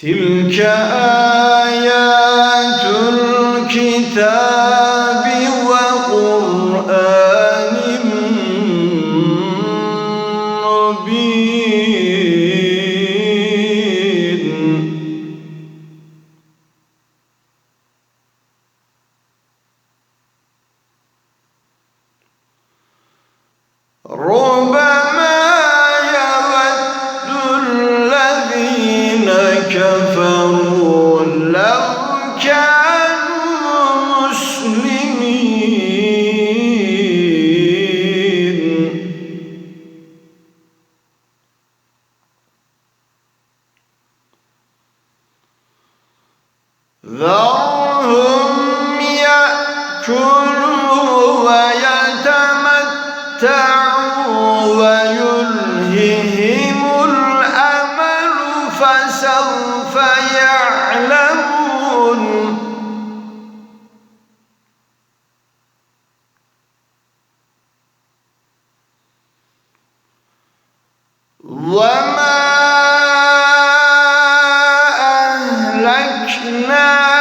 تلك آه Roma Yeah.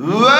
Where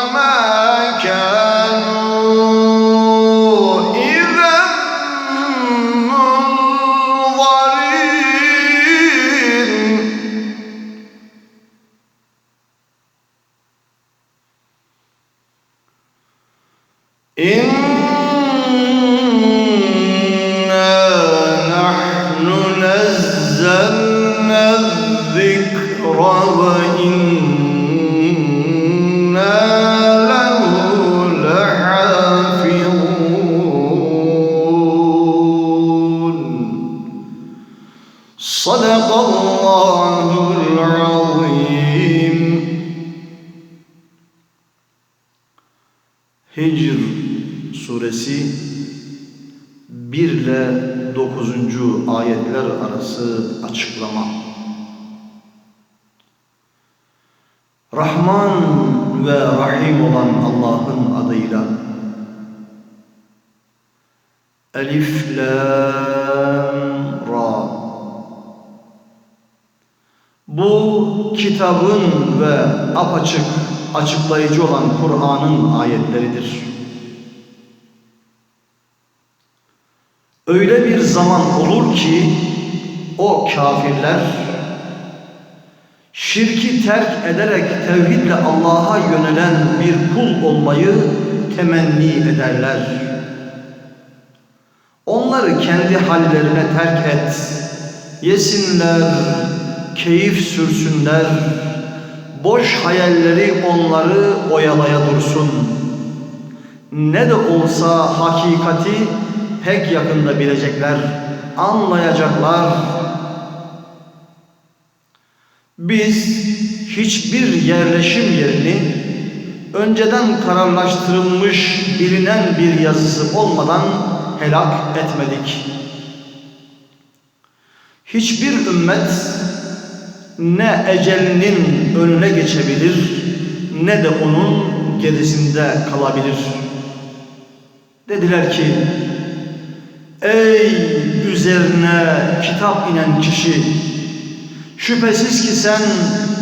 Sadakallahul azim. Hicr suresi 1 ile 9. ayetler arası açıklama. Rahman ve Rahim olan Allah'ın adıyla Elif Lam Bu kitabın ve apaçık açıklayıcı olan Kur'an'ın ayetleridir. Öyle bir zaman olur ki o kafirler şirki terk ederek tevhidle Allah'a yönelen bir kul olmayı temenni ederler. Onları kendi hallerine terk et. Yesinler, keyif sürsünler. Boş hayalleri onları oyalaya dursun. Ne de olsa hakikati pek yakında bilecekler, anlayacaklar. Biz hiçbir yerleşim yerini önceden kararlaştırılmış bilinen bir yazısı olmadan helak etmedik. Hiçbir ümmet ne ecelinin önüne geçebilir ne de onun gerisinde kalabilir. Dediler ki Ey üzerine kitap inen kişi şüphesiz ki sen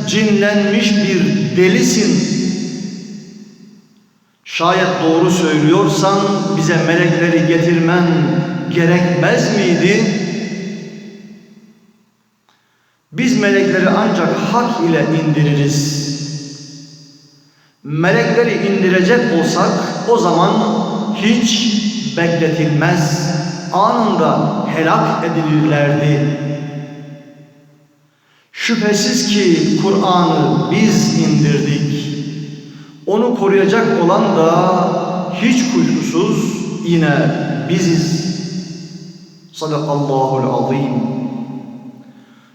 cinlenmiş bir delisin. Şayet doğru söylüyorsan bize melekleri getirmen gerekmez miydi? Biz melekleri ancak hak ile indiririz. Melekleri indirecek olsak o zaman hiç bekletilmez, anında helak edilirlerdi. Şüphesiz ki Kur'an'ı biz indirdik. Onu koruyacak olan da hiç kuşkusuz yine biziz. Sadakallahul azim.